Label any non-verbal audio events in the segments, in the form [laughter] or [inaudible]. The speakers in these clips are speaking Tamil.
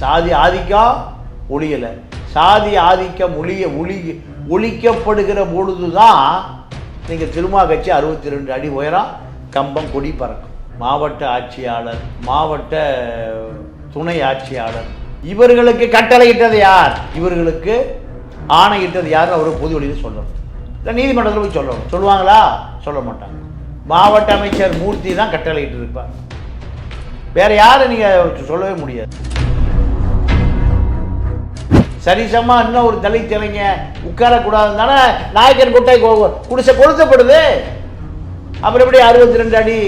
சாதி ஆதிக்கம் ஒழியலை சாதி ஆதிக்கம் ஒழிய ஒளி ஒழிக்கப்படுகிற பொழுது தான் நீங்கள் திருமா கட்சி அறுபத்தி ரெண்டு அடி உயரம் கம்பம் கொடி பறக்கும். மாவட்ட ஆட்சியாளர் மாவட்ட துணை ஆட்சியாளர். இவர்களுக்கு கட்டளையிட்டது யார்? இவர்களுக்கு ஆணையிட்டது யார் அவர் பொது வழியில் சொல்லணும். இல்லை நீதிமன்றத்தில் போய் சொல்லணும். சொல்லுவாங்களா? சொல்ல மாட்டாங்க. மாவட்ட அமைச்சர் மூர்த்தி தான் கட்டளையிட்டு இருப்பார் வேற யாரும் நீங்கள் சொல்லவே முடியாது. சரிசமா இன்னும் ஒரு தலை இளைஞ உட்காரக்கூடாதுனால நாயக்கர் குட்டை கொ- குடிசை கொளுத்தப்படுது. அப்புறம் எப்படி அறுபத்தி ரெண்டு அடி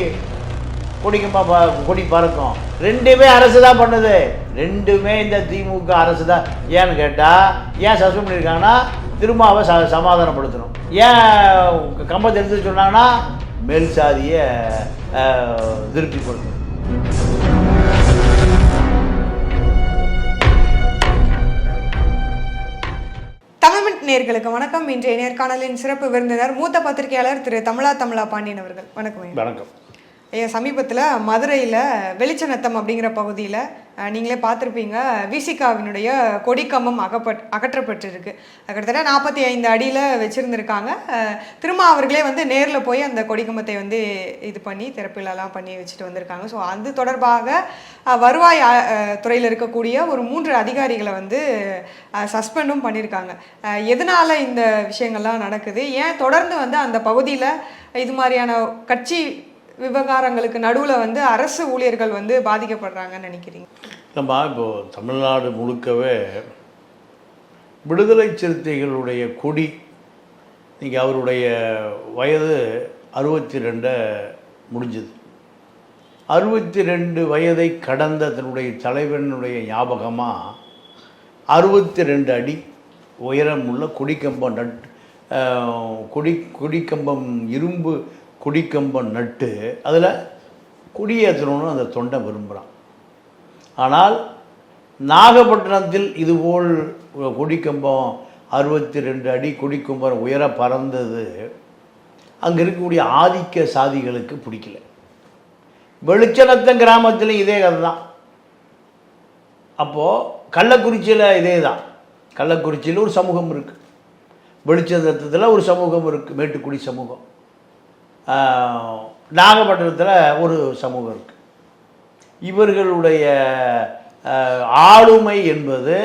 கொடிக்குமா கொடி பறக்கும்? ரெண்டுமே அரசு தான் பண்ணுது. ரெண்டுமே இந்த திமுக அரசு தான் ஏன்னு கேட்டால் ஏன் சஸ்பெண்ட் பண்ணியிருக்காங்கன்னா திருமாவை ச சமாதானப்படுத்தணும். ஏன் கம்பத்தை எடுத்து சொன்னாங்கன்னா மேல் சாதியை திருப்திப்படுத்தணும் நேர்களுக்கு வணக்கம். இன்றைய நேர்காணலின் சிறப்பு விருந்தினர் மூத்த பத்திரிகையாளர் திரு தமிழா தமிழா பாண்டியன் அவர்கள். வணக்கம் வணக்கம். சமீபத்தில் மதுரையில் வெளிச்சநத்தம் அப்படிங்கிற பகுதியில் நீங்களே பார்த்துருப்பீங்க. விசிகாவினுடைய கொடிக்கம்பம் அகப்பட் அகற்றப்பட்டிருக்கு. கிட்டத்தட்ட நாற்பத்தி ஐந்து அடியில் வச்சுருந்துருக்காங்க. திரும்ப அவர்களே வந்து நேரில் போய் அந்த கொடிக்கம்பத்தை வந்து இது பண்ணி திறப்பிலலாம் பண்ணி வச்சுட்டு வந்திருக்காங்க. ஸோ அது தொடர்பாக வருவாய் துறையில் இருக்கக்கூடிய ஒரு மூன்று அதிகாரிகளை வந்து சஸ்பெண்டும் பண்ணியிருக்காங்க எதனால் இந்த விஷயங்கள்லாம் நடக்குது? ஏன் தொடர்ந்து வந்து அந்த பகுதியில் இது மாதிரியான கட்சி விவகாரங்களுக்கு நடுவில் வந்து அரசு ஊழியர்கள் வந்து பாதிக்கப்படுறாங்கன்னு நினைக்கிறீங்க? நம்ம இப்போ தமிழ்நாடு முழுக்கவே விடுதலை சிறுத்தைகளுடைய கொடி இன்றைக்கி அவருடைய வயது அறுபத்தி ரெண்டை முடிஞ்சது. அறுபத்தி ரெண்டு வயதை கடந்த தன்னுடைய தலைவனுடைய ஞாபகமாக அறுபத்தி ரெண்டு அடி உயரமுள்ள கொடிக்கம்பம் நட் கொடி கொடிக்கம்பம் இரும்பு குடிக்கம்பம் நட்டு அதில் குடியேற்றணும்னு அந்த தொண்டை விரும்புகிறான் ஆனால் நாகப்பட்டினத்தில் இதுபோல் குடிக்கம்பம் கொடிக்கம்பம் அறுபத்தி ரெண்டு அடி கொடிக்கம்பம் உயர பறந்தது. அங்கே இருக்கக்கூடிய ஆதிக்க சாதிகளுக்கு பிடிக்கல. வெளிச்சநத்தம் கிராமத்தில் இதே கதை தான் அப்போது கள்ளக்குறிச்சியில் இதே தான் கள்ளக்குறிச்சியில் ஒரு சமூகம் இருக்குது வெளிச்சநத்தத்தில் ஒரு சமூகம் இருக்குது மேட்டுக்குடி சமூகம். நாகப்பட்டினத்தில் ஒரு சமூகம் இருக்குது இவர்களுடைய ஆளுமை என்பது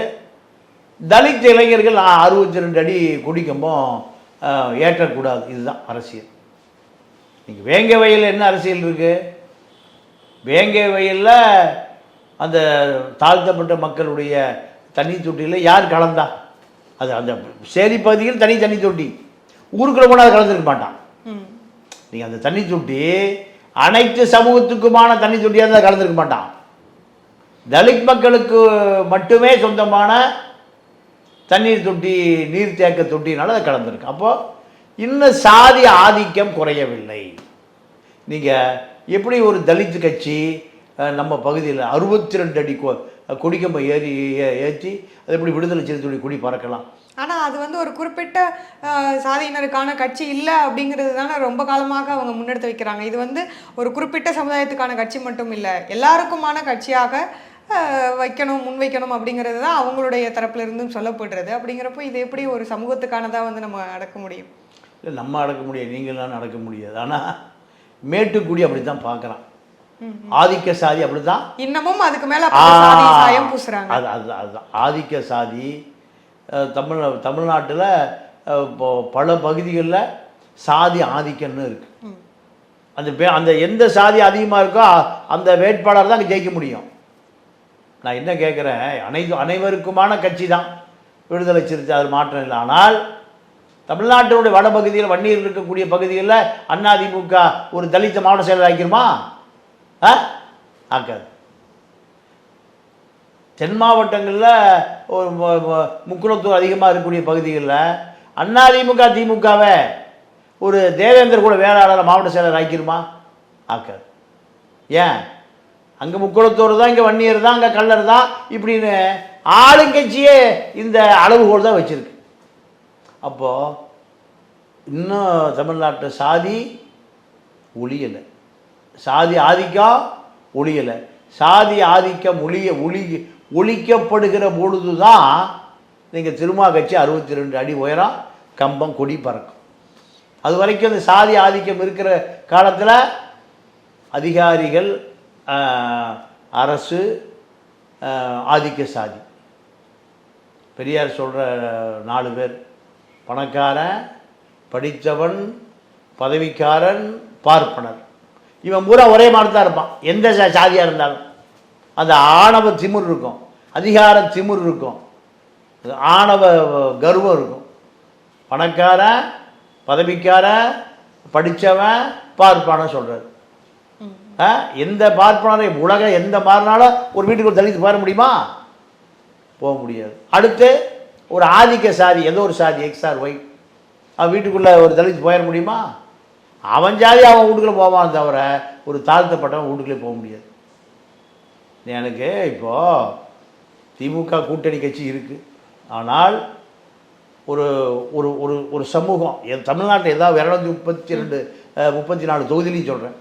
தலித் இளைஞர்கள் அறுபத்தி ரெண்டு அடி குடிக்கம்பம் ஏற்றக்கூடாது. இதுதான் அரசியல். நீங்கள் வேங்க வயலில் என்ன அரசியல் இருக்குது வேங்க வயலில் அந்த தாழ்த்தப்பட்ட மக்களுடைய தண்ணி தொட்டியில் யார் கலந்தா? அது அந்த சேரி பகுதியில் தனி தண்ணி தொட்டி. ஊருக்குள்ள போனால் அது கலந்துருக்க மாட்டான். நீங்கள் அந்த தண்ணி தொட்டி அனைத்து சமூகத்துக்குமான தண்ணி தொட்டியாக இருந்தால் கலந்துருக்க மாட்டான். தலித் மக்களுக்கு மட்டுமே சொந்தமான தண்ணீர் தொட்டி நீர் தேக்க தொட்டினால அது கலந்துருக்கு. அப்போ இன்னும் சாதி ஆதிக்கம் குறையவில்லை. நீங்கள் எப்படி ஒரு தலித் கட்சி நம்ம பகுதியில் அறுபத்தி ரெண்டு அடி கொ கொடிக்கம்பை ஏறி ஏ- ஏற்றி அது எப்படி விடுதலை சிறுத்தையுடைய கொடி பறக்கலாம்? ஆனா அது வந்து ஒரு குறிப்பிட்ட சாதியினருக்கான கட்சி இல்லை அப்படிங்கிறது தானே ரொம்ப காலமாக அவங்க முன்னெடுத்து வைக்கிறாங்க. இது வந்து ஒரு குறிப்பிட்ட சமுதாயத்துக்கான கட்சி மட்டும் இல்லை. எல்லாருக்குமான கட்சியாக வைக்கணும் முன்வைக்கணும் அப்படிங்கிறது தான் அவங்களுடைய தரப்புல இருந்தும் சொல்லப்படுறது. அப்படிங்கிறப்போ இது எப்படி ஒரு சமூகத்துக்கானதாக வந்து நம்ம அடக்க முடியும்? இல்லை நம்ம அடக்க முடியாது நீங்களாம் நடக்க முடியாது. ஆனால் மேட்டுக்குடி அப்படி தான் பார்க்குறான் ஆதிக்க சாதி அப்படி தான் இன்னமும் அதுக்கு மேல சாயம் பூசுறாங்க. அது அதுதான் அதுதான் ஆதிக்க சாதி தமிழ் தமிழ்நாட்டில் இப்போ பல பகுதிகளில் சாதி ஆதிக்கம்னு இருக்கு. ம். அந்த பே அந்த எந்த சாதி அதிகமாக இருக்கோ அந்த வேட்பாளர் தான் அங்க ஜெயிக்க முடியும். நான் என்ன கேட்குறேன் அனைத்து அனைவருக்குமான கட்சி தான். விடுதலை சிறுத்தை அது மாற்றம் இல்லை. ஆனால் தமிழ்நாட்டினுடைய வடபகுதியில் வன்னியர் இருக்கக்கூடிய பகுதிகளில் அதிமுக ஒரு தலித்த மாவட்ட செயலர் ஆக்கிருமா? ஆ? ஆக்காது. தென் மாவட்டங்களில் ஒரு முக்குளத்தூர் அதிகமாக இருக்கக்கூடிய பகுதிகளில் அதிமுக திமுகவை ஒரு தேவேந்தர் கூட வேளாளர் மாவட்ட செயலர் ஆக்கிருமா? ஆக்காது. ஏன்? அங்கே முக்குளத்தூர் தான் இங்கே வன்னியர் தான் அங்கே கல்லர் தான் இப்படின்னு ஆளுங்கட்சியே இந்த அளவுகோல் தான் வச்சுருக்கு. அப்போது இன்னும் தமிழ்நாட்டு சாதி ஒழியலை சாதி ஆதிக்கம் ஒழியலை சாதி ஆதிக்கம் ஒழிய ஒளி ஒழிக்கப்படுகிற பொழுது தான் நீங்கள் திருமா கட்சி அறுபத்தி ரெண்டு அடி உயரம் கம்பம் கொடி பறக்கும். அது வரைக்கும் அந்த சாதி ஆதிக்கம் இருக்கிற காலத்தில் அதிகாரிகள் அரசு ஆதிக்க சாதி. பெரியார் சொல்கிற நாலு பேர். பணக்காரன் படித்தவன் பதவிக்காரன் பார்ப்பனர். இவன் பூரா ஒரே மாதிரி தான் இருப்பான். எந்த சா- சாதியாக இருந்தாலும். அந்த ஆணவ திமிர் இருக்கும். அதிகார திமிர் இருக்கும். ஆணவ கர்வம் இருக்கும். பணக்காரன் பதவிக்காரன் படித்தவன் பார்ப்பான சொல்கிறார் எந்த பார்ப்பனரை உலக எந்த மாறினாலும் ஒரு வீட்டுக்கு தலித்து போக முடியுமா? போக முடியாது. அடுத்து ஒரு ஆதிக்க சாதி ஏதோ ஒரு சாதி எக்ஸ் ஆர் ஒய் அவன் வீட்டுக்குள்ளே ஒரு தலித்து போயிட முடியுமா? அவன் ஜாதி அவன் வீட்டுக்குள்ளே போவான் தவிர ஒரு தாழ்த்தப்பட்டவன் வீட்டுக்குள்ளே போக முடியாது. எனக்கு இப்போது திமுக கூட்டணி கட்சி இருக்குது ஆனால் ஒரு ஒரு ஒரு ஒரு சமூகம் என் தமிழ்நாட்டில் ஏதாவது இரநூத்தி முப்பத்தி ரெண்டு முப்பத்தி நாலு தொகுதியிலையும் சொல்கிறேன்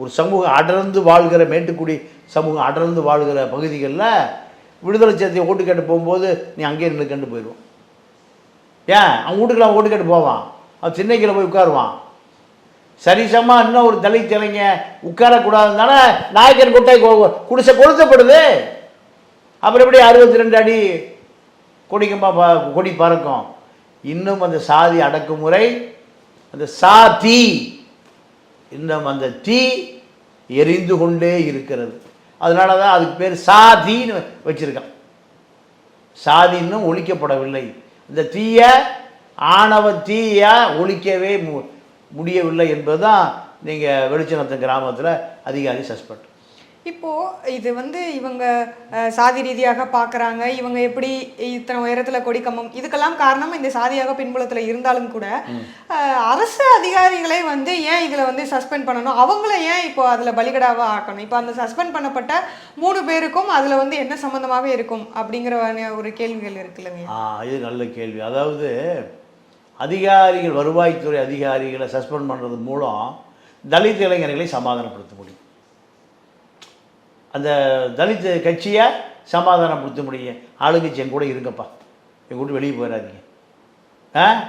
ஒரு சமூகம் அடர்ந்து வாழ்கிற மேட்டுக்குடி சமூகம் அடர்ந்து வாழ்கிற பகுதிகளில் விடுதலை சேர்த்தி ஓட்டு கேட்டு போகும்போது நீ அங்கேயே நின்று கண்டு போயிடுவோம் ஏன்? அவன் வீட்டுக்குள்ள அவன் ஓட்டு கேட்டு போவான். அவன் திண்ணைக்கில் போய் உட்காருவான். சரிசமா இன்னும் ஒரு தலித் இளைஞ உட்காரக்கூடாதுனால நாயக்கர் கொட்டை கொ- குடிசை கொளுத்தப்படுது. அப்புறம் எப்படி அறுபத்தி ரெண்டு அடி கொடிக்கம்பா ப- கொடி பறக்கும்? இன்னும் அந்த சாதி அடக்குமுறை அந்த சா தீ இன்னும் அந்த தீ எரிந்து கொண்டே இருக்கிறது. அதனால தான் அதுக்கு பேர் சாதின்னு வச்சுருக்கான். சாதி இன்னும் ஒழிக்கப்படவில்லை. இந்த தீய ஆணவ தீய ஒழிக்கவே முடியவில்லை என்பதுதான் நீங்கள் வெளிச்சநத்தம் கிராமத்தில் அதிகாரி சஸ்பெக்ட் இப்போ இது வந்து இவங்க சாதி ரீதியாக பார்க்கறாங்க இவங்க எப்படி இத்தனை உயரத்துல கொடி கம்பம் இதுக்கெல்லாம் காரணம் இந்த சாதியாக பின்புலத்துல இருந்தாலும் கூட அரசு அதிகாரிகளை வந்து ஏன் இதுல வந்து சஸ்பெண்ட் பண்ணணும்? அவங்கள ஏன் இப்போ அதுல பலிகடாவா ஆக்கணும்? இப்போ அந்த சஸ்பெண்ட் பண்ணப்பட்ட மூணு பேருக்கும் அதுல வந்து என்ன சம்பந்தமாக இருக்கும்? அப்படிங்கிற ஒரு கேள்விகள் இருக்குல்லங்க இது நல்ல கேள்வி. அதாவது அதிகாரிகள் வருவாய்த்துறை அதிகாரிகளை சஸ்பெண்ட் பண்ணுறது மூலம் தலித் இளைஞர்களை சமாதானப்படுத்த முடியும். அந்த தலித் கட்சியை சமாதானப்படுத்த முடியும். ஆளுங்கட்சி என் கூட இருங்கப்பா. என் கூட வெளியே போயிடாதீங்க. ஆ?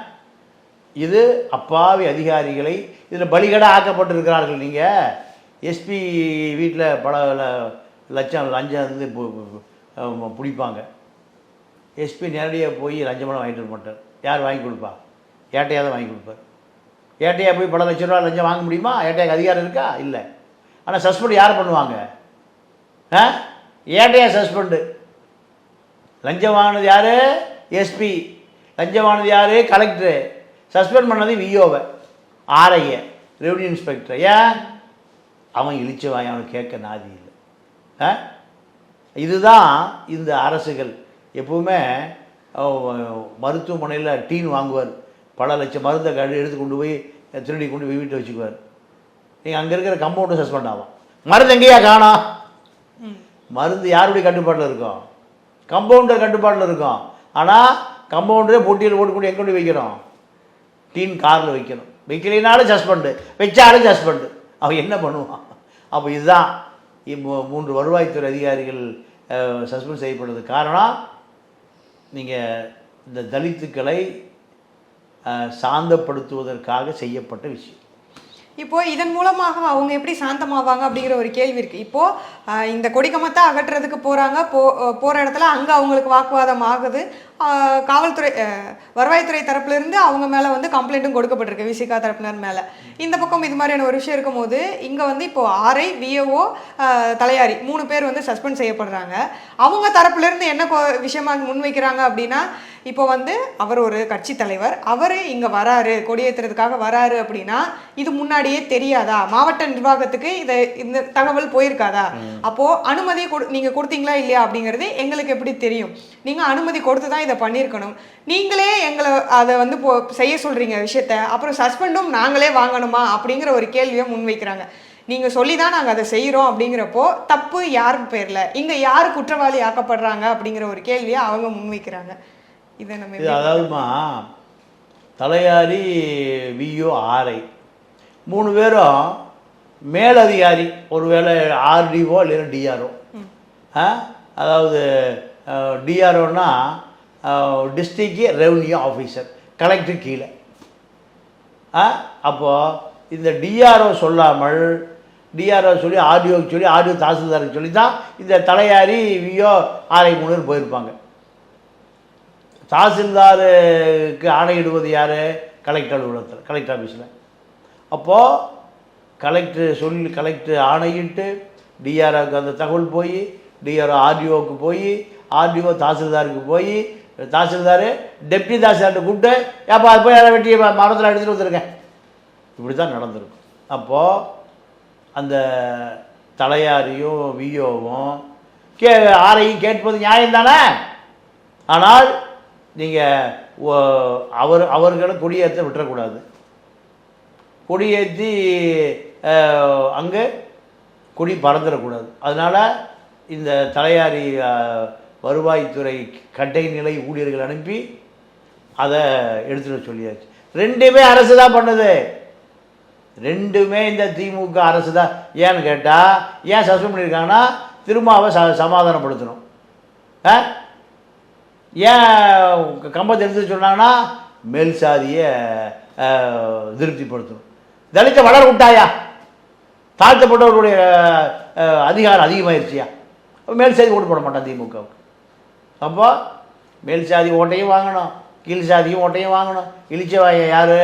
இது அப்பாவி அதிகாரிகளை இதில் பலிகடா ஆக்கப்பட்டிருக்கிறார்கள் நீங்கள் எஸ்பி வீட்டில் பல லட்சம் லஞ்சம் வந்து பிடிப்பாங்க. எஸ்பி நேரடியாக போய் லஞ்சமெல்லாம் வாங்கிட்டு வர மாட்டார் யார் வாங்கி கொடுப்பா? ஏட்டையாக தான் வாங்கி கொடுப்பார். ஏட்டையாக போய் பல லட்ச ரூபா லஞ்சம் வாங்க முடியுமா? ஏட்டையாக அதிகாரம் இருக்கா? இல்லை. ஆனால் சஸ்பெண்ட் யார் பண்ணுவாங்க? ஆ? ஏட்டையாக சஸ்பெண்டு. லஞ்சம் வாங்கினது யார்? எஸ்பி. லஞ்சம் வாங்கினது யார்? கலெக்டரு. சஸ்பெண்ட் பண்ணது விஓவை. RIA revenue inspector. ஏன்? அவன் இழிச்சு வாங்கி அவன் கேட்க நாதி இல்லை. ஆ? இதுதான் இந்த அரசுகள். எப்பவுமே மருத்துவமனையில் டீன் வாங்குவார். பல லட்சம் மருந்தை கழி எடுத்து கொண்டு போய் திருடி கொண்டு போய் வீட்டை வச்சுக்குவார். நீங்கள் அங்கே இருக்கிற கம்பவுண்டு சஸ்பெண்ட் ஆகும். மருந்து எங்கேயா காணா? மருந்து யாருடைய கட்டுப்பாட்டில் இருக்கும்? கம்பவுண்டர் கட்டுப்பாட்டில் இருக்கும். ஆனால் கம்பவுண்டரே பொட்டியில் போட்டுக்கொண்டு எங்கே கொண்டு வைக்கிறோம்? டீன் காரில் வைக்கணும். வைக்கலைனாலும் சஸ்பெண்டு வச்சாலும் சஸ்பெண்டு அவன் என்ன பண்ணுவான்? அப்போ இதுதான். இம்மூ- மூன்று வருவாய்த்துறை அதிகாரிகள் சஸ்பெண்ட் செய்யப்படுறது காரணம். நீங்கள் இந்த தலித்துக்களை சாந்தப்படுத்துவதற்காக செய்யப்பட்ட விஷயம். இப்போ இதன் மூலமாக அவங்க எப்படி சாந்தமாவாங்க அப்படிங்கிற ஒரு கேள்வி இருக்கு. இப்போ இந்த கொடிக்கமத்தை அகற்றுறதுக்கு போறாங்க. போ போகிற போற இடத்துல அங்க அவங்களுக்கு வாக்குவாதம் ஆகுது. காவல்துறை வருவாய்த்துறை தரப்புல இருந்து அவங்க மேல வந்து கம்ப்ளைண்ட்டும் கொடுக்கப்பட்டிருக்கு விசிகா தரப்பினர் மேல. இந்த பக்கம் இது மாதிரியான ஒரு விஷயம் இருக்கும்போது இங்க வந்து இப்போ ஆர்ஐ விஏஓ தலையாரி மூணு பேர் வந்து சஸ்பெண்ட் செய்யப்படுறாங்க. அவங்க தரப்புல இருந்து என்ன விஷயமா முன்வைக்கிறாங்க அப்படின்னா இப்போ வந்து அவர் ஒரு கட்சி தலைவர். அவர் இங்க வராரு கொடியேற்றுறதுக்காக வராரு அப்படின்னா இது முன்னாடியே தெரியாதா? மாவட்ட நிர்வாகத்துக்கு இதை இந்த தகவல் போயிருக்காதா? அப்போ அனுமதி கொடு நீங்க கொடுத்தீங்களா இல்லையா அப்படிங்கிறது எங்களுக்கு எப்படி தெரியும்? நீங்க அனுமதி கொடுத்து தான் இதை பண்ணியிருக்கணும். நீங்களே எங்களை அதை வந்து போ செய்ய சொல்றீங்க விஷயத்த. அப்புறம் சஸ்பெண்டும் நாங்களே வாங்கணுமா அப்படிங்கிற ஒரு கேள்வியை முன்வைக்கிறாங்க. நீங்க சொல்லி தான் நாங்க அதை செய்றோம் அப்படிங்கிறப்போ தப்பு யார் பேர்ல? இங்க யார் குற்றவாளி ஆக்கப்படுறாங்க அப்படிங்கிற ஒரு கேள்வியை அவங்க முன்வைக்கிறாங்க. இதை நம்ம இது அதாவதுமா தலையாரி விஓ ஆர்ஐ மூணு பேரும் மேலதிகாரி ஒருவேளை ஆர்டிஓ இல்லைன்னா டிஆர்ஓ ஆ? அதாவது டிஆர்ஓனா டிஸ்ட்ரிக்ட் ரெவன்யூ ஆஃபீஸர் கலெக்டர் கீழே. ஆ? அப்போது இந்த டிஆர்ஓ சொல்லாமல் டிஆர்ஓ சொல்லி ஆர்டிஓக்கு சொல்லி ஆர்டிஓ தாசில்தாருக்கு சொல்லி தான் இந்த தலையாரி விஓ ஆரை மூணு போயிருப்பாங்க. தாசில்தாருக்கு ஆணையிடுவது யார்? கலெக்டர் அலுவலகத்தில் கலெக்டர் ஆஃபீஸில் அப்போது கலெக்டர் சொல்லி கலெக்டர் ஆணையிட்டு டிஆர்ஓக்கு அந்த தகவல் போய் டிஆர்ஓ ஆர்டிஓக்கு போய் ஆர்டிஓ தாசில்தாருக்கு போய் தாசில்தார் டெப்டி தாசில்தார்கிட்ட கூப்பிட்டு ஏப்பா அது போய் அதை வெட்டி மரத்தில் எடுத்துகிட்டு வந்துருக்கேன் இப்படி தான் நடந்திருக்கும். அப்போது அந்த தலையாரியும் விஓவும் கே ஆரையும் கேட்பது நியாயம் தானே ஆனால் நீங்கள் அவர் அவர்களை கொடியேற்ற விட்டுறக்கூடாது. கொடியேற்றி அங்கே கொடி பறந்துடக்கூடாது அதனால் இந்த தலையாரி வருவாய்த்துறை கட்டை நிலை ஊழியர்கள் அனுப்பி அதை எடுத்துகிட்டு சொல்லியாச்சு. ரெண்டுமே அரசு தான் பண்ணுது. ரெண்டுமே இந்த திமுக அரசு தான். ஏன்னு கேட்டால் ஏன் சஸ்பெண்ட் பண்ணியிருக்காங்கன்னா திருமாவை ச சமாதானப்படுத்தணும். ஆ ஏன் கம்பத்தை எடுத்து சொன்னாங்கன்னா மேல் சாதியை திருப்திப்படுத்தும். திருப்திப்படுத்தணும் தலித்தை வளர விட்டாயா? தாழ்த்தப்பட்டவர்களுடைய அதிகாரம் அதிகமாயிருச்சியா? மேல் சாதி ஓட்டு போட மாட்டான் திமுகவுக்கு அப்போ மேல் சாதி ஓட்டையும் வாங்கணும் கீழ் சாதியும் ஓட்டையும் வாங்கணும். இழிச்சவாய யார்?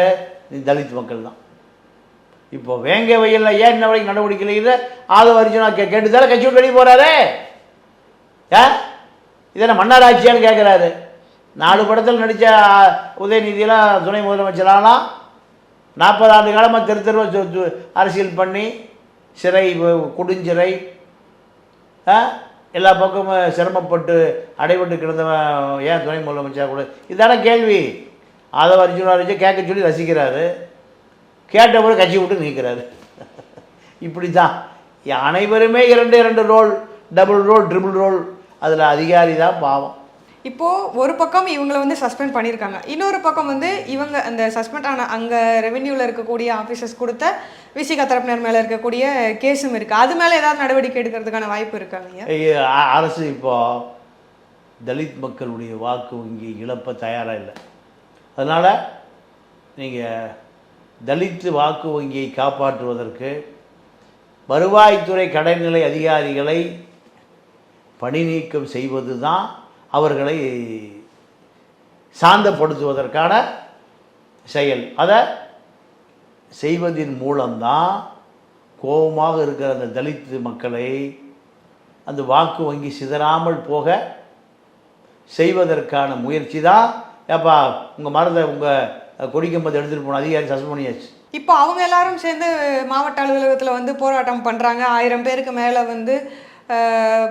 தலித் மக்கள் தான் இப்போ வேங்க வயலில் ஏன் இன்ன வரைக்கும் நடவடிக்கை இல்லை? ஆதவ அர்ஜுனா கே கேட்டுதால கட்சி விட்டு வெளியே போகிறாரே ஏ? இதெல்லாம் மன்னார் கேட்குறாரு நாலு படத்தில் நடித்த உதயநிதியெல்லாம் துணை முதலமைச்சராலாம் நாற்பது ஆண்டு காலமாக தெரு தெருவா அரசியல் பண்ணி சிறை குடுஞ்சிறை எல்லா பக்கமும் சிரமப்பட்டு அடைபட்டு கிடந்தவன் ஏன் துணை முதலமைச்சர் கூட? இதான கேள்வி. ஆதவ அர்ஜுனா அர்ஜுன் கேட்க சொல்லி ரசிக்கிறாரு. கேட்ட கட்சி விட்டு நிற்கிறாரு [laughs] இப்படி தான் அனைவருமே இரண்டு இரண்டு role double role triple role அதில் அதிகாரி தான் பாவம். இப்போ ஒரு பக்கம் இவங்களை வந்து சஸ்பெண்ட் பண்ணியிருக்காங்க. இன்னொரு பக்கம் வந்து இவங்க அந்த சஸ்பெண்ட் ஆன அங்கே ரெவென்யூவில் இருக்கக்கூடிய ஆஃபீஸர்ஸ் கொடுத்த விசிகா தரப்பினர் மேலே இருக்கக்கூடிய கேஸும் இருக்குது அது மேலே ஏதாவது நடவடிக்கை எடுக்கிறதுக்கான வாய்ப்பு இருக்காங்க அரசு இப்போ தலித் மக்களுடைய வாக்கு வங்கி இழப்ப தயாராக இல்லை. அதனால் நீங்கள் தலித் வாக்கு வங்கியை காப்பாற்றுவதற்கு வருவாய்த்துறை கடைநிலை அதிகாரிகளை பணி நீக்கம் செய்வது தான் அவர்களை சாந்தப்படுத்துவதற்கான செயல். அதை செய்வதின் மூலம்தான் கோபமாக இருக்கிற அந்த தலித் மக்களை அந்த வாக்கு வங்கி சிதறாமல் போக செய்வதற்கான முயற்சி தான் ஏப்பா உங்கள் மருந்தை உங்கள் கொடிக்கம்பத்தை எடுத்துகிட்டு போன அதிகாரி சஸ்பெண்ட் பண்ணியாச்சு இப்போ அவங்க எல்லாரும் சேர்ந்து மாவட்ட அலுவலகத்தில் வந்து போராட்டம் பண்ணுறாங்க ஆயிரம் பேருக்கு மேலே வந்து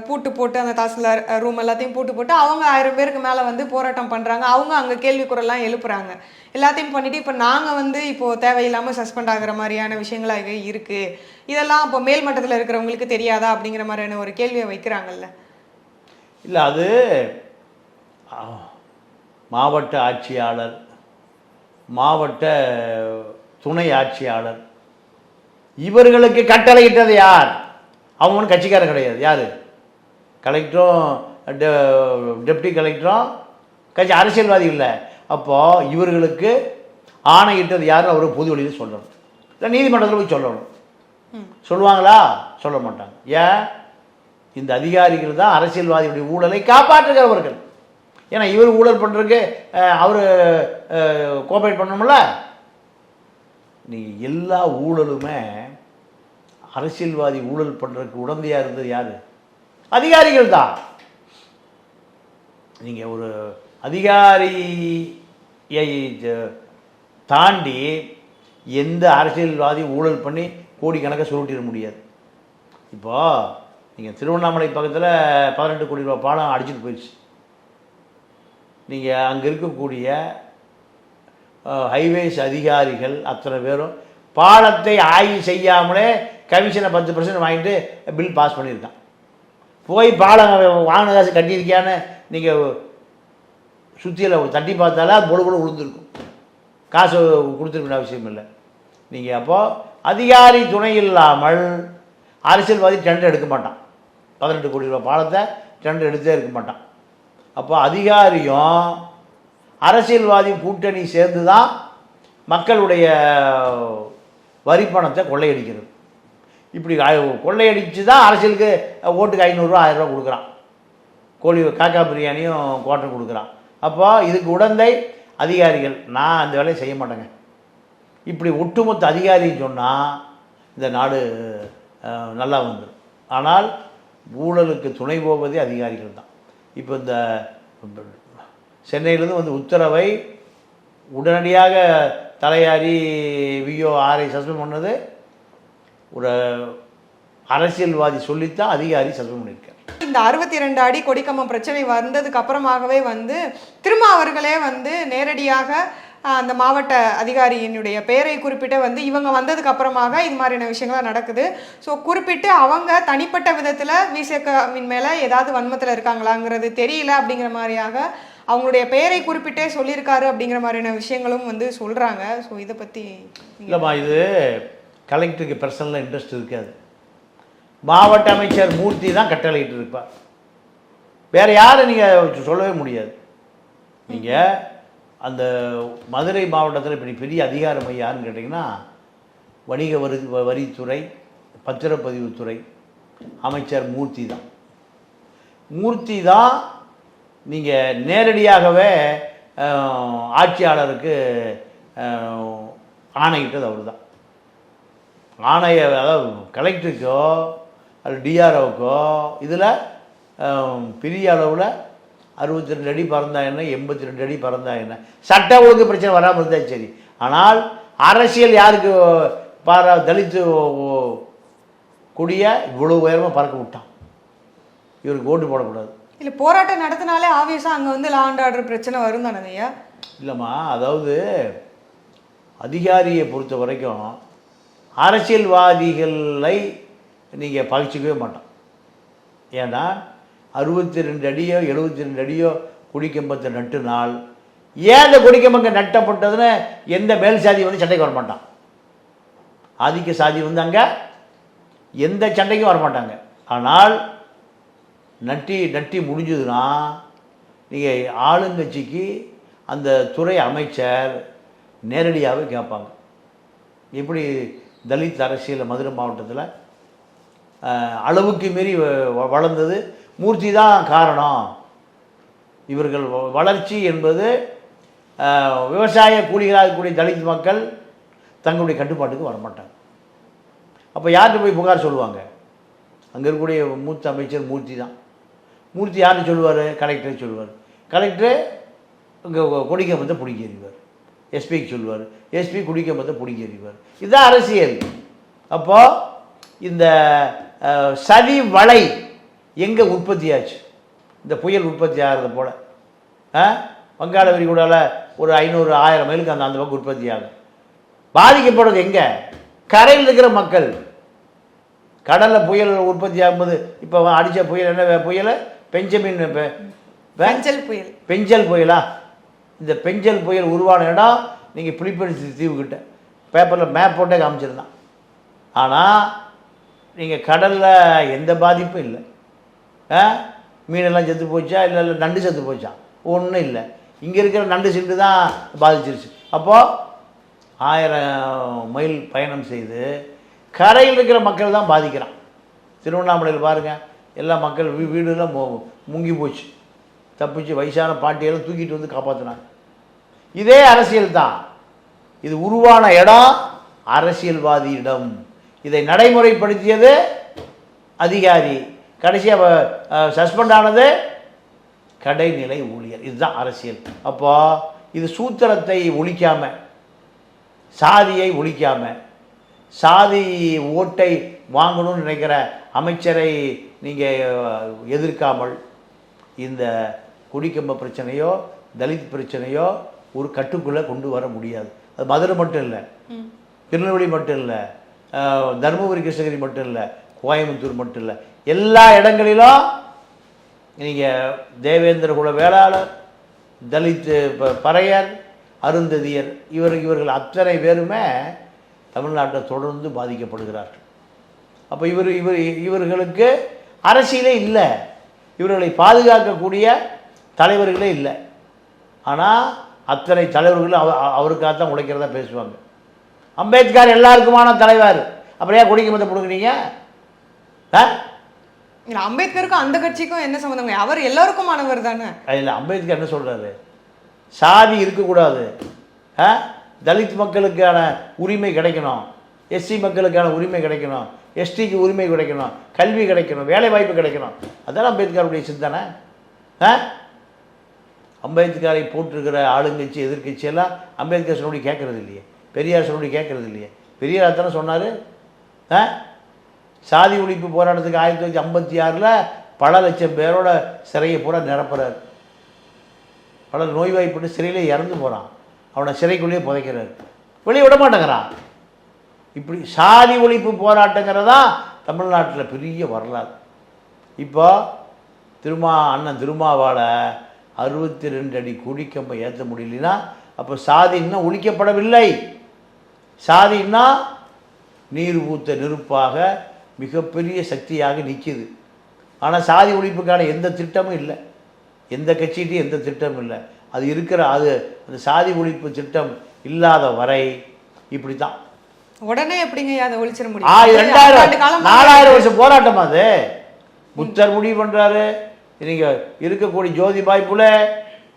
பூட்டு போட்டு அந்த தாசில்தார் ரூம் எல்லாத்தையும் பூட்டு போட்டு அவங்க ஆயிரம் பேருக்கு மேலே வந்து போராட்டம் பண்ணுறாங்க அவங்க அங்கே கேள்வி குரல்லாம் எழுப்புறாங்க. எல்லாத்தையும் பண்ணிவிட்டு இப்போ நாங்கள் வந்து இப்போது தேவையில்லாமல் சஸ்பெண்ட் ஆகிற மாதிரியான விஷயங்களாக இருக்குது இதெல்லாம் இப்போ மேல் மட்டத்தில் இருக்கிறவங்களுக்கு தெரியாதா அப்படிங்கிற மாதிரியான ஒரு கேள்வியை வைக்கிறாங்கல்ல. இல்லை அது மாவட்ட ஆட்சியாளர் மாவட்ட துணை ஆட்சியாளர் இவர்களுக்கு கட்டளையிட்டது யார்? அவங்க ஒன்றும் கட்சிக்காரன் கிடையாது. யார்? கலெக்டரும் டெப்டி கலெக்டரும் கட்சி அரசியல்வாதி இல்லை. அப்போது இவர்களுக்கு ஆணையிட்டது யாருன்னு அவர் பொது வழியில் சொல்லணும். இல்லை நீதிமன்றத்தில் போய் சொல்லணும். சொல்லுவாங்களா? சொல்ல மாட்டாங்க. ஏன்? இந்த அதிகாரிகள் தான் அரசியல்வாதியுடைய ஊழலை காப்பாற்றுகிறவர்கள். ஏன்னா இவர் ஊழல் பண்ணுறதுக்கு அவர் கோஆப்ரேட் பண்ணணும்ல? நீங்கள் எல்லா ஊழலுமே அரசியல்வாதி ஊழல் பண்ணுறதுக்கு உடந்தையாக இருந்தது யார்? அதிகாரிகள் தான் நீங்கள் ஒரு அதிகாரியை தாண்டி எந்த அரசியல்வாதி ஊழல் பண்ணி கோடிக்கணக்காக சுருட்டிட முடியாது. இப்போ நீங்கள் திருவண்ணாமலை பக்கத்தில் பதினெட்டு கோடி ரூபா பாலம் அடிச்சிட்டு போயிடுச்சு. நீங்கள் அங்கே இருக்கக்கூடிய ஹைவேஸ் அதிகாரிகள் அத்தனை பேரும் பாலத்தை ஆய்வு செய்யாமலே கமிஷனை பத்து பர்சன்ட் வாங்கிட்டு பில் பாஸ் பண்ணியிருக்கான். போய் பாலம் வாங்கின காசு கட்டியிருக்கியான்னு நீங்கள் சுற்றியில் தட்டி பார்த்தாலே அது பொழு பொழு காசு கொடுத்துருக்கணும் அவசியம் இல்லை. நீங்கள் அப்போது அதிகாரி துணை இல்லாமல் அரசியல்வாதி டெண்டர் எடுக்க மாட்டான். பதினெட்டு கோடி ரூபாய் பாலத்தை டெண்டர் எடுத்தே இருக்க மாட்டான். அப்போ அதிகாரியும் அரசியல்வாதியும் கூட்டணி சேர்ந்து தான் மக்களுடைய வரி பணத்தை கொள்ளையடிக்கிறது. இப்படி கொள்ளையடிச்சு தான் அரசியலுக்கு ஓட்டுக்கு ஐநூறுரூவா ஆயிரரூவா கொடுக்குறான். கோழி காக்கா பிரியாணியும் குவார்டர் கொடுக்குறான். அப்போ இதுக்கு உடந்தை அதிகாரிகள். நான் அந்த வேலையை செய்ய மாட்டேங்க. இப்படி ஒட்டுமொத்த அதிகாரின்னு சொன்னால் இந்த நாடு நல்லா வந்துடும் ஆனால் ஊழலுக்கு துணை போவதே அதிகாரிகள் தான். இப்போ இந்த சென்னையிலேருந்து வந்து உத்தரவை உடனடியாக தலையாரி விஓ ஆரை சஸ்பெண்ட் பண்ணது ஒரு அரசியல்வாதி சொல்லித்தான் அதிகாரி சஸ்பெண்ட் பண்ணியிருக்கார். இந்த அறுபத்தி ரெண்டு அடி கொடிக்கம்பம் பிரச்சனை வந்ததுக்கு அப்புறமாகவே வந்து திரும்ப அவர்களே வந்து நேரடியாக அந்த மாவட்ட அதிகாரியினுடைய பெயரை குறிப்பிட்டு வந்து இவங்க வந்ததுக்கு அப்புறமாக இது மாதிரியான விஷயங்கள்லாம் நடக்குது. ஸோ குறிப்பிட்டு அவங்க தனிப்பட்ட விதத்தில் விசேகாவின் மேலே ஏதாவது வன்மத்தில் இருக்காங்களாங்கிறது தெரியல அப்படிங்கிற மாதிரியாக அவங்களுடைய பெயரை குறிப்பிட்டே சொல்லியிருக்காரு அப்படிங்கிற மாதிரியான விஷயங்களும் வந்து சொல்கிறாங்க ஸோ இதை பற்றி இல்லைம்மா இது கலெக்டருக்கு பர்சனலாக இன்ட்ரெஸ்ட் இருக்காது. மாவட்ட அமைச்சர் மூர்த்தி தான் கட்டளையிட்டு இருப்பார் வேறு யாரும் நீங்கள் சொல்லவே முடியாது. நீங்கள் அந்த மதுரை மாவட்டத்தில் இப்படி பெரிய அதிகார மையம் யாருன்னு கேட்டிங்கன்னா வணிக வரி வரித்துறை பத்திரப்பதிவுத்துறை அமைச்சர் மூர்த்தி தான். மூர்த்தி தான் நீங்கள் நேரடியாகவே ஆட்சியாளருக்கு ஆணையிட்டது அவர் தான் ஆணைய அதாவது கலெக்டருக்கோ அது டிஆர்ஓக்கோ இதில் பெரிய அளவில் அறுபத்தி ரெண்டு அடி பறந்தா என்ன எண்பத்தி ரெண்டு அடி பறந்தா என்ன? சட்ட ஒழுங்கு பிரச்சனை வராமல் இருந்தால் சரி. ஆனால் அரசியல் யாருக்கு பாரா தலித்து கொடிய இவ்வளோ உயரமாக பறக்க விட்டான். இவருக்கு ஓட்டு போடக்கூடாது. இல்லை போராட்டம் நடத்தினாலே ஆப்வியஸாக அங்கே வந்து லா அண்ட் ஆர்டர் பிரச்சனை வரும் தானே இல்லைம்மா அதாவது அதிகாரியை பொறுத்த வரைக்கும் அரசியல்வாதிகளை நீங்கள் பகிச்சிக்கவே மாட்டோம். ஏன்னா அறுபத்தி ரெண்டு அடியோ எழுபத்தி ரெண்டு அடியோ குடிக்கம்பத்தை நட்டு நாள். ஏன் அந்த குடிக்கம்பங்க நட்டப்பட்டதுன்னு எந்த மேல் சாதி வந்து சண்டைக்கு வர மாட்டான் ஆதிக்க சாதி வந்து அங்கே எந்த சண்டைக்கும் வர மாட்டாங்க ஆனால் நட்டி நட்டி முடிஞ்சதுன்னா நீங்கள் ஆளுங்கட்சிக்கு அந்த துறை அமைச்சர் நேரடியாகவே கேட்பாங்க. எப்படி தலித் அரசியல் மதுரை மாவட்டத்தில் அளவுக்கு மீறி வ- வளர்ந்தது. மூர்த்தி தான் காரணம். இவர்கள் வ- வளர்ச்சி என்பது விவசாய கூலிகளாக இருக்கக்கூடிய தலித் மக்கள் தங்களுடைய கட்டுப்பாட்டுக்கு வரமாட்டாங்க. அப்போ யார்கிட்ட போய் புகார் சொல்லுவாங்க? அங்கே இருக்கக்கூடிய மூத்த அமைச்சர் மூர்த்தி தான். மூர்த்தி யார்னு சொல்லுவார்? கலெக்டர் சொல்லுவார். கலெக்டரு இங்கே கொடிக்கம்பத்தை பிடிக்க எறிவார். எஸ்பிக்கு சொல்லுவார். எஸ்பி குடிக்கம்பத்தை பிடிக்க எறிவார். இதுதான் அரசியல். அப்போது இந்த சதி வலை எங்கே உற்பத்தியாச்சு இந்த புயல் உற்பத்தி ஆகிறது போல். வங்காள விரிகுடால ஒரு ஐநூறு ஆயிரம் மைலுக்கு அந்த அந்த பக்கம் உற்பத்தி ஆகும் பாதிக்கப்படுறது எங்கே? கரையில் இருக்கிற மக்கள். கடலில் புயல் உற்பத்தி ஆகும்போது இப்போ அடித்த புயல் என்ன வே- புயல்? பெஞ்சமின் பெஞ்சல் புயல். பெஞ்சல் புயலா? இந்த பெஞ்சல் புயல் உருவான இடம் நீங்கள் பிலிப்பைன்ஸ் தீவுக்கிட்ட பேப்பரில் மேப் போட்டே காமிச்சிருந்தான் ஆனால் நீங்கள் கடலில் எந்த பாதிப்பும் இல்லை. ஆ? மீனெல்லாம் செத்து போச்சா? இல்லை இல்லை நண்டு செத்து போச்சா? ஒன்றும் இல்லை. இங்கே இருக்கிற நண்டு சிண்டு தான் பாதிச்சிருச்சு. அப்போது ஆயிரம் மைல் பயணம் செய்து கரையில் இருக்கிற மக்கள் தான் பாதிக்கிறான். திருவண்ணாமலையில் பாருங்கள் எல்லா மக்கள் வீ வீடுலாம் மு- முங்கி போச்சு. தப்பிச்சு வயசான பாட்டியெல்லாம் தூக்கிட்டு வந்து காப்பாற்றினாங்க இதே அரசியல் தான் இது உருவான இடம் அரசியல்வாதியிடம். இதை நடைமுறைப்படுத்தியது அதிகாரி. கடைசியாக சஸ்பெண்ட் ஆனது கடைநிலை ஊழியர். இதுதான் அரசியல். அப்போ இது சூத்திரத்தை ஒழிக்காம சாதியை ஒழிக்காம சாதி ஓட்டை வாங்கணும்னு நினைக்கிற அமைச்சரை நீங்கள் எதிர்க்காமல் இந்த குடிக்கம்ப பிரச்சனையோ தலித் பிரச்சனையோ ஒரு கட்டுக்குள்ளே கொண்டு வர முடியாது. அது மதுரை மட்டும் இல்லை. திருநெல்வேலி மட்டும் இல்லை. தருமபுரி கிருஷ்ணகிரி மட்டும் இல்லை. கோயம்புத்தூர் மட்டும் இல்லை. எல்லா இடங்களிலும் நீங்கள் தேவேந்திர குல வேளாளர் தலித் பறையர் அருந்ததியர் இவர் இவர்கள் அத்தனை பேருமே தமிழ்நாட்டில் தொடர்ந்து பாதிக்கப்படுகிறார்கள். அப்போ இவர் இவர் இவர்களுக்கு அரசியலே இல்லை. இவர்களை பாதுகாக்கக்கூடிய தலைவர்களே இல்லை. ஆனால் அத்தனை தலைவர்களும் அவ அவருக்காக தான் உழைக்கிறதா பேசுவாங்க. அம்பேத்கர் எல்லாருக்குமான தலைவர். ஏன் குடிக்குமத்தை பிடுங்குறீங்க ஆ? இல்ல அம்பேத்கருக்கும் அந்த கட்சிக்கும் என்ன சம்மந்தங்க அவர் எல்லாருக்குமானவர் தானே? அதில் அம்பேத்கர் என்ன சொல்கிறாரு சாதி இருக்கக்கூடாது. தலித் மக்களுக்கான உரிமை கிடைக்கணும். எஸ்சி மக்களுக்கான உரிமை கிடைக்கணும். எஸ்டிக்கு உரிமை கிடைக்கணும். கல்வி கிடைக்கணும். வேலை வாய்ப்பு கிடைக்கணும். அதான் அம்பேத்கருடைய சிந்தனை? ஆ? அம்பேத்கரை போட்டிருக்கிற ஆளுங்கட்சி எதிர்க்கட்சி எல்லாம் அம்பேத்கர் சொன்னபடி கேட்கறது இல்லையே. பெரியார் சொன்னபடி கேட்கறது இல்லையே. பெரியார் அத்தனை சொன்னார்? ஆ? சாதி ஒழிப்பு போராட்டத்துக்கு ஆயிரத்தி தொள்ளாயிரத்தி ஐம்பத்தி ஆறில் பல லட்சம் பேரோட சிறையை பூரா நிரப்புறார். பல நோய்வாய்ப்பட்டு சிறையிலே இறந்து போகிறான் அவனை சிறைக்குள்ளேயே புதைக்கிறார். வெளியே விட மாட்டேங்கிறான். இப்படி சாதி ஒழிப்பு போராட்டங்கிறதா தமிழ்நாட்டில் பெரிய வரலாறு. இப்போ திருமா அண்ணன் திருமாவால் அறுபத்தி ரெண்டு அடி குடிக்கம்பை ஏற்ற முடியலனா அப்போ சாதி இன்னும் ஒழிக்கப்படவில்லை. சாதி இன்னும் நீர் ஊத்த நெருப்பாக மிகப்பெரிய சக்தியாக நிற்கிது ஆனால் சாதி ஒழிப்புக்கான எந்த திட்டமும் இல்லை. எந்த கட்சிகிட்டையும் எந்த திட்டமும் இல்லை. அது இருக்கிற அது அந்த சாதி ஒழிப்பு திட்டம் இல்லாத வரை இப்படி தான் உடனே எப்படிங்க அதை ஒழிச்சிட முடியும்? ரெண்டாயிரம் நாலாயிரம் வருஷம் போராட்டம் அது? புத்தர் முடிவு பண்ணுறாரு நீங்கள் இருக்கக்கூடிய ஜோதி வாய்ப்பில்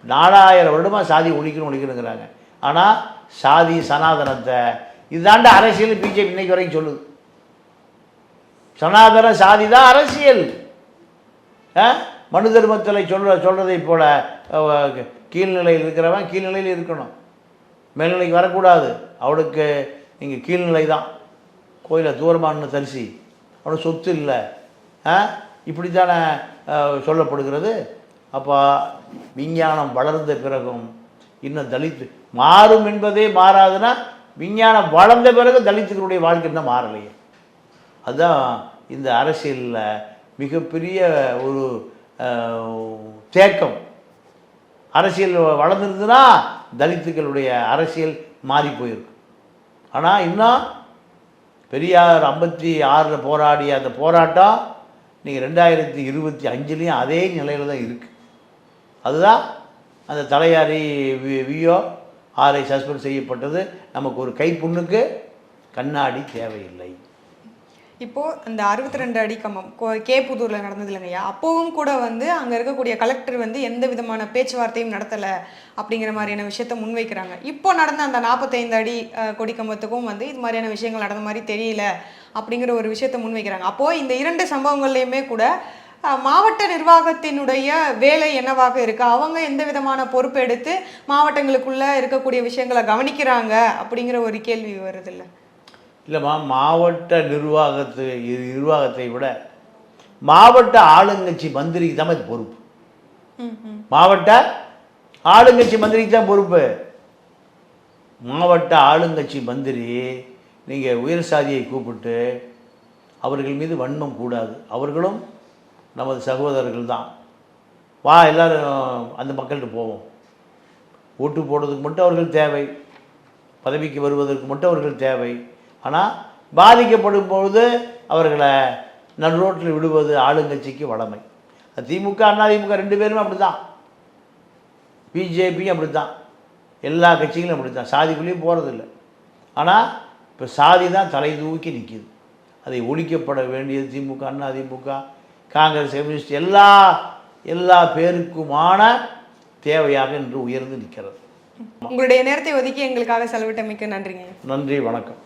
நாலாயிரம் வருடமாக சாதி ஒழிக்கணும் ஒழிக்கணுங்கிறாங்க ஆனால் சாதி சனாதனத்தை இதாண்ட அரசியல் பிஜேபி இன்னைக்கு வரைக்கும் சொல்லுது. சனாதன சாதி தான் அரசியல். ஆ? மனு தர்மத்தில் சொல்ற சொல்கிறதை போல கீழ்நிலையில் இருக்கிறவன் கீழ்நிலையில் இருக்கணும். மேல்நிலைக்கு வரக்கூடாது. அவனுக்கு நீங்கள் கீழ்நிலை தான். கோயிலை தூரமானு தரிசி. அவனுக்கு சொத்து இல்லை. ஆ? இப்படி தானே சொல்லப்படுகிறது. அப்போ விஞ்ஞானம் வளர்ந்த பிறகும் இன்னும் தலித்து மாறும் என்பதே மாறாதுன்னா விஞ்ஞானம் வளர்ந்த பிறகு தலித்துக்களுடைய வாழ்க்கை இன்னும் மாறலையே. அதுதான் இந்த அரசியலில் மிகப்பெரிய ஒரு தேக்கம். அரசியல் வளர்ந்துருந்துன்னா தலித்துக்களுடைய அரசியல் மாறி போயிருக்கு ஆனால் இன்னும் பெரியார் ஐம்பத்தி ஆறில் போராடிய அந்த போராட்டம் நீங்கள் ரெண்டாயிரத்தி இருபத்தி அஞ்சுலேயும் அதே நிலையில் தான் இருக்குது அதுதான் அந்த தலையாரி வி வியோ ஆரை சஸ்பெண்ட் செய்யப்பட்டது. நமக்கு ஒரு கைப்புண்ணுக்கு கண்ணாடி தேவையில்லை. இப்போது அந்த அறுபத்தி ரெண்டு அடி கம்பம் கோ- கே புதூரில் நடந்தது இல்லைங்கய்யா? அப்போவும் கூட வந்து அங்கே இருக்கக்கூடிய கலெக்டர் வந்து எந்த விதமான பேச்சுவார்த்தையும் நடத்தலை அப்படிங்கிற மாதிரியான விஷயத்த முன்வைக்கிறாங்க. இப்போ நடந்த அந்த நாற்பத்தைந்து அடி கொடி கம்பத்துக்கும் வந்து இது மாதிரியான விஷயங்கள் நடந்த மாதிரி தெரியல அப்படிங்கிற ஒரு விஷயத்த முன்வைக்கிறாங்க. அப்போது இந்த இரண்டு சம்பவங்கள்லையுமே கூட மாவட்ட நிர்வாகத்தினுடைய வேலை என்னவாக இருக்கு? அவங்க எந்த விதமான பொறுப்பு எடுத்து மாவட்டங்களுக்குள்ள இருக்கக்கூடிய விஷயங்களை கவனிக்கிறாங்க அப்படிங்கிற ஒரு கேள்வி வருது இல்லைம்மா மாவட்ட நிர்வாகத்து நிர்வாகத்தை விட மாவட்ட ஆளுங்கட்சி மந்திரிக்கு தான் இது பொறுப்பு. மாவட்ட ஆளுங்கட்சி மந்திரிக்கு தான் பொறுப்பு. மாவட்ட ஆளுங்கட்சி மந்திரி நீங்கள் உயர் சாதியை கூப்பிட்டு அவர்கள் மீது வன்மம் கூடாது. அவர்களும் நமது சகோதரர்கள் தான். வா எல்லாரும் அந்த மக்கள்கிட்ட போவோம். ஓட்டு போடுறதுக்கு மட்டும் அவர்கள் தேவை. பதவிக்கு வருவதற்கு மட்டும் அவர்கள் தேவை. ஆனால் பாதிக்கப்படும் பொழுது அவர்களை நடுரோட்டில் விடுவது ஆளுங்கட்சிக்கு வளமை. திமுக அதிமுக ரெண்டு பேருமே அப்படி தான் பிஜேபியும் அப்படி தான் எல்லா கட்சிகளும் அப்படி தான் சாதிக்குள்ளேயும் போகிறதில்ல ஆனால் இப்போ சாதி தான் தலை தூக்கி நிற்கிது அதை ஒழிக்கப்பட வேண்டியது திமுக அதிமுக காங்கிரஸ் கம்யூனிஸ்ட் எல்லா எல்லா பேருக்குமான தேவையாக இன்று உயர்ந்து நிற்கிறது. உங்களுடைய நேரத்தை ஒதுக்கி எங்களுக்காக செலவிட்டமைக்கு நன்றிங்க. நன்றி வணக்கம்.